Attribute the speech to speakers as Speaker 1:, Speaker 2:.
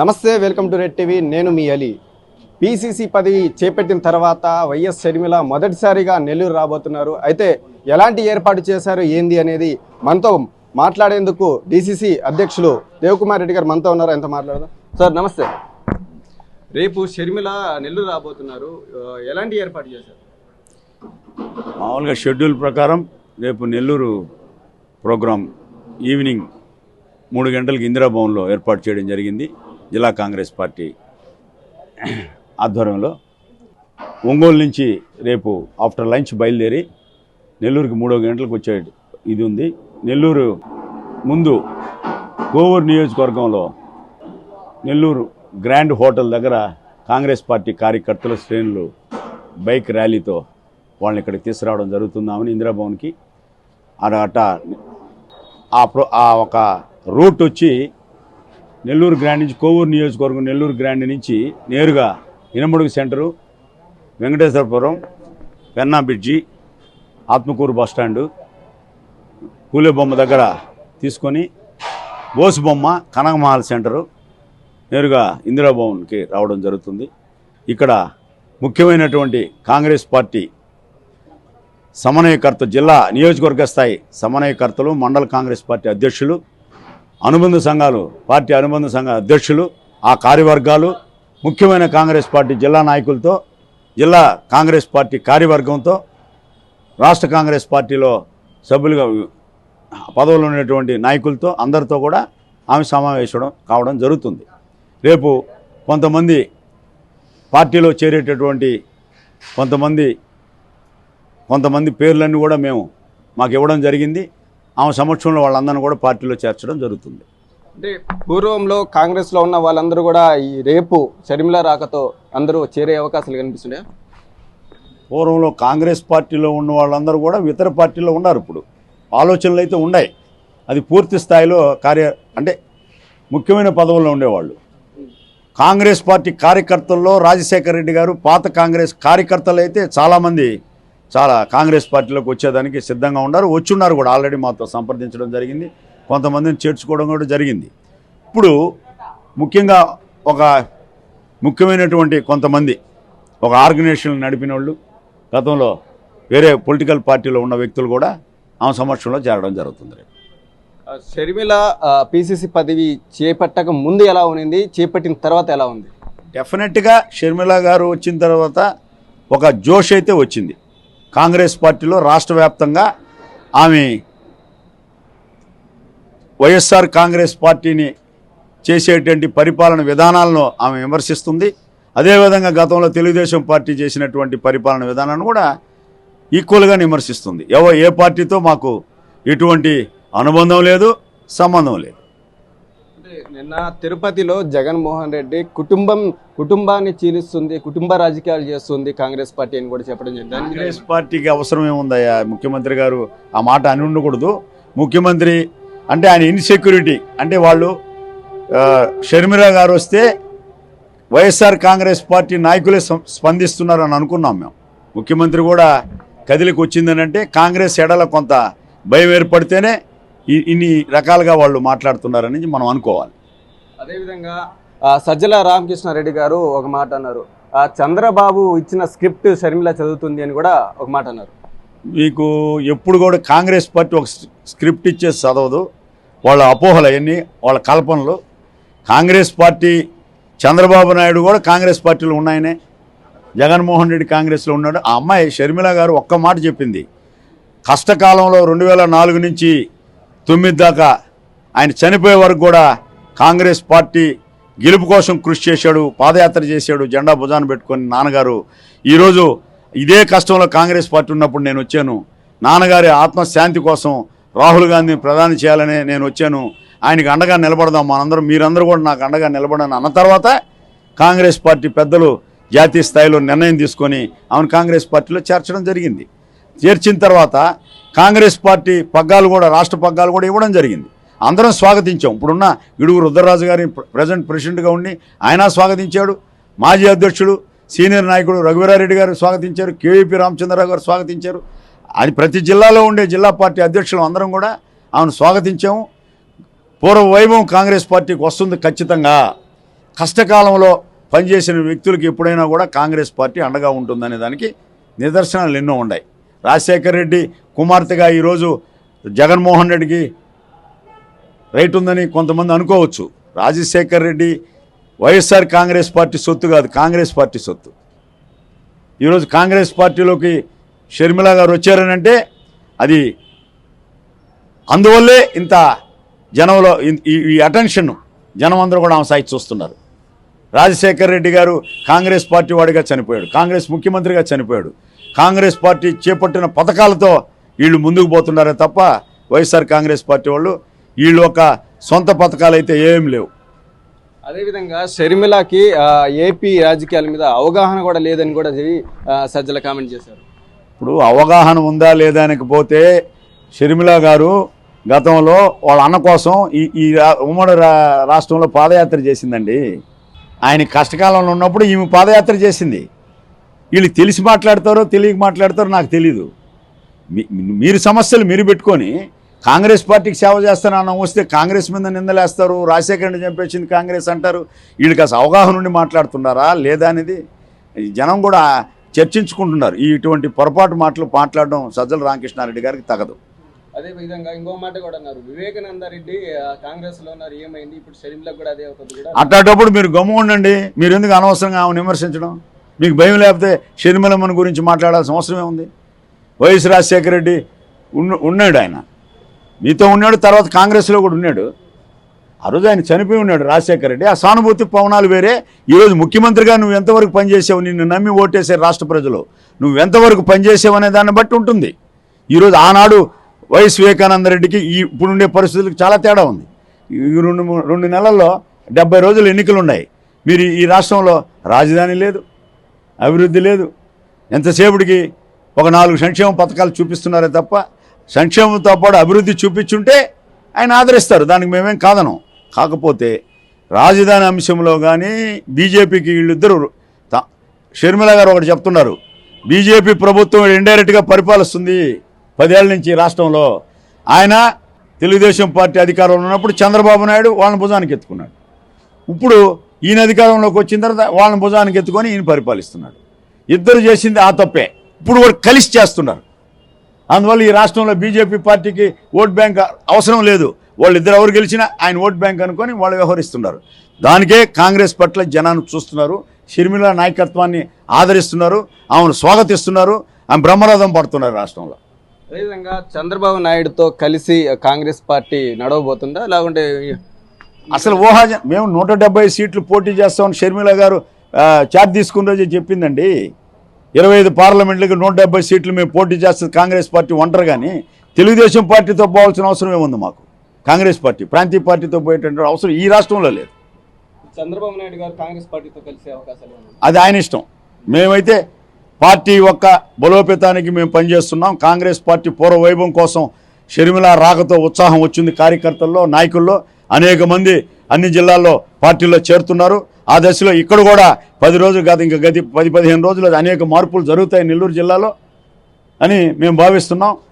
Speaker 1: నమస్తే welcome to red TV. నేను మీ Ali. PCC పదవి చేపట్టిన తర్వాత వైఎస్ షర్మిల మొదటిసారిగా నెల్లూరు రాబోతున్నారు. అయితే ఎలాంటి ఏర్పాటు చేశారు ఏంది అనేది మనతో మాట్లాడేందుకు డీసీసీ అధ్యక్షులు దేవకుమార్ రెడ్డి గారు మనతో ఉన్నారు. ఎంత మాట్లాడదాం. సార్ నమస్తే. రేపు షర్మిల నెల్లూరు రాబోతున్నారు. ఎలాంటి ఏర్పాటు చేశారు?
Speaker 2: మామూలుగా షెడ్యూల్ ప్రకారం రేపు నెల్లూరు ప్రోగ్రాం ఈవినింగ్ మూడు గంటలకు ఇందిరాభవన్లో ఏర్పాటు చేయడం జరిగింది. జిల్లా కాంగ్రెస్ పార్టీ ఆధ్వర్యంలో ఒంగోలు నుంచి రేపు ఆఫ్టర్ లంచ్ బయలుదేరి నెల్లూరుకి మూడో గంటలకు వచ్చే ఇది ఉంది. నెల్లూరు ముందు కోవూరు నియోజకవర్గంలో నెల్లూరు గ్రాండ్ హోటల్ దగ్గర కాంగ్రెస్ పార్టీ కార్యకర్తల శ్రేణులు బైక్ ర్యాలీతో వాళ్ళని ఇక్కడికి తీసుకురావడం జరుగుతుందామని ఇందిరాభవన్కి అట ఆ ఆ ఒక రూట్ వచ్చి నెల్లూరు గ్రాండ్ నుంచి కోవూరు నియోజకవర్గం నెల్లూరు గ్రాండ్ నుంచి నేరుగా Inamadugu centre Venkateswarapuram Penna bridge Atmakur bus stand కూలే బొమ్మ దగ్గర తీసుకొని బోసుబొమ్మ కనకమహల్ సెంటరు నేరుగా ఇందిరాభవన్కి రావడం జరుగుతుంది. ఇక్కడ ముఖ్యమైనటువంటి కాంగ్రెస్ పార్టీ సమన్వయకర్త జిల్లా నియోజకవర్గ స్థాయి సమన్వయకర్తలు మండల కాంగ్రెస్ పార్టీ అధ్యక్షులు అనుబంధ సంఘాలు పార్టీ అనుబంధ సంఘ అధ్యక్షులు ఆ కార్యవర్గాలు ముఖ్యమైన కాంగ్రెస్ పార్టీ జిల్లా నాయకులతో జిల్లా కాంగ్రెస్ పార్టీ కార్యవర్గంతో రాష్ట్ర కాంగ్రెస్ పార్టీలో సభ్యులుగా పదవులు ఉన్నటువంటి నాయకులతో అందరితో కూడా ఆమె సమావేశం కావడం జరుగుతుంది. రేపు కొంతమంది పార్టీలో చేరేటటువంటి కొంతమంది కొంతమంది పేర్లన్నీ కూడా మేము మాకు ఇవ్వడం జరిగింది. ఆమె సమక్షంలో వాళ్ళందరినీ కూడా పార్టీలో చేర్చడం జరుగుతుంది.
Speaker 1: అంటే పూర్వంలో కాంగ్రెస్లో ఉన్న వాళ్ళందరూ కూడా ఈ రేపు షర్మిల రాకతో అందరూ చేరే అవకాశాలు కనిపిస్తున్నాయా
Speaker 2: పూర్వంలో కాంగ్రెస్ పార్టీలో ఉన్న వాళ్ళందరూ కూడా ఇతర పార్టీలో ఉన్నారు ఇప్పుడు. ఆలోచనలు అయితే ఉన్నాయి. అది పూర్తి స్థాయిలో కార్య అంటే ముఖ్యమైన పదవుల్లో ఉండేవాళ్ళు. కాంగ్రెస్ పార్టీ కార్యకర్తల్లో రాజశేఖర రెడ్డి గారు పాత కాంగ్రెస్ కార్యకర్తలు అయితే చాలామంది చాలా కాంగ్రెస్ పార్టీలోకి వచ్చేదానికి సిద్ధంగా ఉన్నారు. వచ్చున్నారు కూడా. ఆల్రెడీ మాతో సంప్రదించడం జరిగింది. కొంతమందిని చేర్చుకోవడం కూడా జరిగింది. ఇప్పుడు ముఖ్యంగా ఒక ముఖ్యమైనటువంటి కొంతమంది ఒక ఆర్గనైజేషన్ నడిపిన వాళ్ళు గతంలో వేరే పొలిటికల్ పార్టీలో ఉన్న వ్యక్తులు కూడా ఆమె సమక్షంలో చేరడం జరుగుతుంది రేపు.
Speaker 1: షర్మిల పిసిసి పదవి చేపట్టక ముందు ఎలా ఉంది చేపట్టిన తర్వాత ఎలా ఉంది?
Speaker 2: డెఫినెట్గా షర్మిల గారు వచ్చిన తర్వాత ఒక జోష్ అయితే వచ్చింది. కాంగ్రెస్ పార్టీలో రాష్ట్ర వ్యాప్తంగా ఆమె వైఎస్ఆర్ కాంగ్రెస్ పార్టీని చేసేటువంటి పరిపాలన విధానాలను ఆమె విమర్శిస్తుంది. అదేవిధంగా గతంలో తెలుగుదేశం పార్టీ చేసినటువంటి పరిపాలన విధానాన్ని కూడా ఈక్వల్గా విమర్శిస్తుంది. ఎవ ఏ పార్టీతో మాకు ఎటువంటి అనుబంధం లేదు సంబంధం లేదు.
Speaker 1: నిన్న తిరుపతిలో జగన్మోహన్ రెడ్డి కుటుంబం కుటుంబాన్ని చీలిస్తుంది కుటుంబ రాజకీయాలు చేస్తుంది కాంగ్రెస్ పార్టీ అని కూడా చెప్పడం జరిగింది.
Speaker 2: కాంగ్రెస్ పార్టీకి అవసరం ఏముందయ్యా? ముఖ్యమంత్రి గారు ఆ మాట అని ఉండకూడదు. ముఖ్యమంత్రి అంటే ఆయన ఇన్సెక్యూరిటీ అంటే వాళ్ళు షర్మిరా షర్మిల గారు వస్తే వైఎస్ఆర్ కాంగ్రెస్ పార్టీ నాయకులే స్పందిస్తున్నారు అని అనుకున్నాం మేము. ముఖ్యమంత్రి కూడా కదిలికి వచ్చిందని అంటే కాంగ్రెస్ ఎడల కొంత భయం ఏర్పడితేనే ఇ- ఇన్ని రకాలుగా వాళ్ళు మాట్లాడుతున్నారని మనం అనుకోవాలి.
Speaker 1: అదేవిధంగా సజ్జల రామకృష్ణారెడ్డి గారు ఒక మాట అన్నారు. చంద్రబాబు ఇచ్చిన స్క్రిప్ట్ షర్మిల చదువుతుంది అని కూడా ఒక మాట అన్నారు.
Speaker 2: మీకు ఎప్పుడు కూడా కాంగ్రెస్ పార్టీ ఒక స్క్రిప్ట్ ఇచ్చేసి చదవదు. వాళ్ళ అపోహలు అవన్నీ వాళ్ళ కల్పనలు. కాంగ్రెస్ పార్టీ చంద్రబాబు నాయుడు కూడా కాంగ్రెస్ పార్టీలో ఉన్నాయనే. జగన్మోహన్ రెడ్డి కాంగ్రెస్లో ఉన్నాడు. ఆ అమ్మాయి షర్మిల గారు ఒక్క మాట చెప్పింది. కష్టకాలంలో రెండు వేల నాలుగు నుంచి తొమ్మిది దాకా ఆయన చనిపోయే వరకు కూడా కాంగ్రెస్ పార్టీ గెలుపు కోసం కృషి చేశాడు పాదయాత్ర చేశాడు జెండా భుజాన్ని పెట్టుకొని నాన్నగారు. ఈరోజు ఇదే కష్టంలో కాంగ్రెస్ పార్టీ ఉన్నప్పుడు నేను వచ్చాను. నాన్నగారి ఆత్మశాంతి కోసం రాహుల్ గాంధీని ప్రధాని చేయాలని నేను వచ్చాను. ఆయనకి అండగా నిలబడదాం మనందరం మీరందరూ కూడా నాకు అండగా నిలబడని అన్న తర్వాత కాంగ్రెస్ పార్టీ పెద్దలు జాతీయ స్థాయిలో నిర్ణయం తీసుకొని ఆమెను కాంగ్రెస్ పార్టీలో చేర్చడం జరిగింది. చేర్చిన తర్వాత కాంగ్రెస్ పార్టీ పగ్గాలు కూడా రాష్ట్ర పగ్గాలు కూడా ఇవ్వడం జరిగింది. అందరం స్వాగతించాం. ఇప్పుడున్న ఇడుగు రుద్రరాజు గారి ప్రజెంట్ ప్రెసిడెంట్గా ఉండి ఆయన స్వాగతించాడు. మాజీ అధ్యక్షుడు సీనియర్ నాయకుడు రఘువీరారెడ్డి గారు స్వాగతించారు. కేవీపీ రామచంద్రరావు గారు స్వాగతించారు. అది ప్రతి జిల్లాలో ఉండే జిల్లా పార్టీ అధ్యక్షులు అందరం కూడా ఆమెను స్వాగతించాము. పూర్వ వైభవం కాంగ్రెస్ పార్టీకి వస్తుంది ఖచ్చితంగా. కష్టకాలంలో పనిచేసిన వ్యక్తులకు ఎప్పుడైనా కూడా కాంగ్రెస్ పార్టీ అండగా ఉంటుందనే దానికి నిదర్శనాలు ఎన్నో ఉన్నాయి. రాజశేఖర రెడ్డి కుమార్తెగా ఈరోజు జగన్మోహన్ రెడ్డికి రైట్ ఉందని కొంతమంది అనుకోవచ్చు. Rajasekhar Reddy YSR Congress party సొత్తు కాదు కాంగ్రెస్ పార్టీ సొత్తు. ఈరోజు కాంగ్రెస్ పార్టీలోకి షర్మిల గారు వచ్చారని అంటే అది అందువల్లే ఇంత జనంలో ఈ ఈ అటెన్షన్ జనం అందరూ కూడా ఆమె సాయి చూస్తున్నారు. రాజశేఖర్ రెడ్డి గారు కాంగ్రెస్ పార్టీ వాడిగా చనిపోయాడు కాంగ్రెస్ ముఖ్యమంత్రిగా చనిపోయాడు. కాంగ్రెస్ పార్టీ చేపట్టిన పథకాలతో వీళ్ళు ముందుకు పోతున్నారే తప్ప వైఎస్ఆర్ కాంగ్రెస్ పార్టీ వాళ్ళు వీళ్ళు ఒక సొంత పథకాలు అయితే ఏం లేవు.
Speaker 1: అదేవిధంగా షర్మిలకి ఏపీ రాజకీయాల మీద అవగాహన కూడా లేదని కూడా సజ్జల కామెంట్ చేశారు.
Speaker 2: ఇప్పుడు అవగాహన ఉందా లేదా అనకపోతే షర్మిల గారు గతంలో వాళ్ళ అన్న కోసం ఈ ఈ ఉమ్మడి రా రాష్ట్రంలో పాదయాత్ర చేసిందండి. ఆయన కష్టకాలంలో ఉన్నప్పుడు ఈమె పాదయాత్ర చేసింది. వీళ్ళు తెలిసి మాట్లాడతారో తెలియక మాట్లాడతారో నాకు తెలీదు. మీరు సమస్యలు మీరు పెట్టుకొని కాంగ్రెస్ పార్టీకి సేవ చేస్తానన్న వస్తే కాంగ్రెస్ మీద నిందలేస్తారు రాజశేఖర రెడ్డి చంపేసింది కాంగ్రెస్ అంటారు. వీళ్ళకి అసలు అవగాహన ఉండి మాట్లాడుతున్నారా లేదా అనేది జనం కూడా చర్చించుకుంటున్నారు. ఈ ఇటువంటి పొరపాటు మాటలు మాట్లాడడం సజ్జల రామకృష్ణారెడ్డి గారికి తగదు.
Speaker 1: అదే విధంగా ఇంకో మాట కూడా అన్నారు. వివేకానంద రెడ్డి కాంగ్రెస్లో ఉన్నారు ఏమైంది? ఇప్పుడు షర్మిలకు కూడా అదే అవుతుంది
Speaker 2: అట్లాంటప్పుడు మీరు గమ్ము ఉండండి. మీరు ఎందుకు అనవసరంగా ఆమెను విమర్శించడం? మీకు భయం లేకపోతే షర్మిలమ్మని గురించి మాట్లాడాల్సిన అవసరం ఏముంది వైఎస్ రాజశేఖర రెడ్డి ఉన్న ఉన్నాడు ఆయన. మీతో ఉన్నాడు తర్వాత కాంగ్రెస్లో కూడా ఉన్నాడు. ఆ రోజు ఆయన చనిపోయి ఉన్నాడు రాజశేఖర రెడ్డి. ఆ సానుభూతి పవనాలు వేరే. ఈరోజు ముఖ్యమంత్రిగా నువ్వు ఎంతవరకు పనిచేసావు నిన్ను నమ్మి ఓటేసే రాష్ట్ర ప్రజలు. నువ్వు ఎంతవరకు పనిచేసావు అనే దాన్ని బట్టి ఉంటుంది. ఈరోజు ఆనాడు వైఎస్ వివేకానంద రెడ్డికి ఈ ఇప్పుడుండే పరిస్థితులకు చాలా తేడా ఉంది. ఈ రెండు రెండు నెలల్లో డెబ్బై రోజులు ఎన్నికలు ఉన్నాయి. మీరు ఈ రాష్ట్రంలో రాజధాని లేదు అభివృద్ధి లేదు. ఎంతసేపటికి ఒక నాలుగు సంక్షేమ పథకాలు చూపిస్తున్నారే తప్ప సంక్షేమంతో పాటు అభివృద్ధి చూపించుంటే ఆయన ఆదరిస్తారు. దానికి మేమేం కాదనం. కాకపోతే రాజధాని అంశంలో కానీ బీజేపీకి వీళ్ళిద్దరూ షర్మిల గారు ఒకటి చెప్తున్నారు. బీజేపీ ప్రభుత్వం ఇండైరెక్ట్గా పరిపాలిస్తుంది పదేళ్ళ నుంచి రాష్ట్రంలో. ఆయన తెలుగుదేశం పార్టీ అధికారంలో ఉన్నప్పుడు చంద్రబాబు నాయుడు వాళ్ళని భుజానికి ఎత్తుకున్నాడు. ఇప్పుడు ఈయన అధికారంలోకి వచ్చిన తర్వాత వాళ్ళని భుజానికి ఎత్తుకొని ఈయన పరిపాలిస్తున్నాడు. ఇద్దరు చేసింది ఆ తప్పే. ఇప్పుడు కూడా కలిసి చేస్తున్నారు. అందువల్ల ఈ రాష్ట్రంలో బీజేపీ పార్టీకి ఓట్ బ్యాంక్ అవసరం లేదు. వాళ్ళిద్దరు ఎవరు గెలిచినా ఆయన ఓట్ బ్యాంక్ అనుకొని వాళ్ళు వ్యవహరిస్తున్నారు. దానికే కాంగ్రెస్ పట్ల జనాన్ని చూస్తున్నారు. షర్మిల నాయకత్వాన్ని ఆదరిస్తున్నారు. ఆమెను స్వాగతిస్తున్నారు. ఆమె బ్రహ్మరథం పడుతున్నారు రాష్ట్రంలో.
Speaker 1: అదేవిధంగా చంద్రబాబు నాయుడుతో కలిసి కాంగ్రెస్ పార్టీ నడవబోతుందా? లేకుంటే
Speaker 2: అసలు ఊహాజ మేము నూట డెబ్బై సీట్లు పోటీ చేస్తామని షర్మిల గారు చార్జ్ తీసుకున్న రోజే చెప్పిందండి. ఇరవై ఐదు పార్లమెంట్లకి నూట డెబ్బై సీట్లు మేము పోటీ చేస్తుంది కాంగ్రెస్ పార్టీ ఒంటరి కానీ తెలుగుదేశం పార్టీతో పోవాల్సిన అవసరం ఏముంది మాకు? కాంగ్రెస్ పార్టీ ప్రాంతీయ పార్టీతో పోయేటువంటి అవసరం ఈ రాష్ట్రంలో లేదు.
Speaker 1: చంద్రబాబు నాయుడు గారు కాంగ్రెస్ పార్టీతో కలిసే అవకాశాలు
Speaker 2: అది ఆయన ఇష్టం. మేమైతే పార్టీ యొక్క బలోపేతానికి మేము పనిచేస్తున్నాం. కాంగ్రెస్ పార్టీ పూర్వ వైభవం కోసం షర్మిల రాకతో ఉత్సాహం వచ్చింది కార్యకర్తల్లో నాయకుల్లో. అనేక మంది అన్ని జిల్లాల్లో పార్టీలో చేరుతున్నారు. ఆ దశలో ఇక్కడ కూడా పది రోజులు కాదు ఇంకా గది పది పదిహేను రోజులు అనేక మార్పులు జరుగుతాయి నెల్లూరు జిల్లాలో అని మేము భావిస్తున్నాం.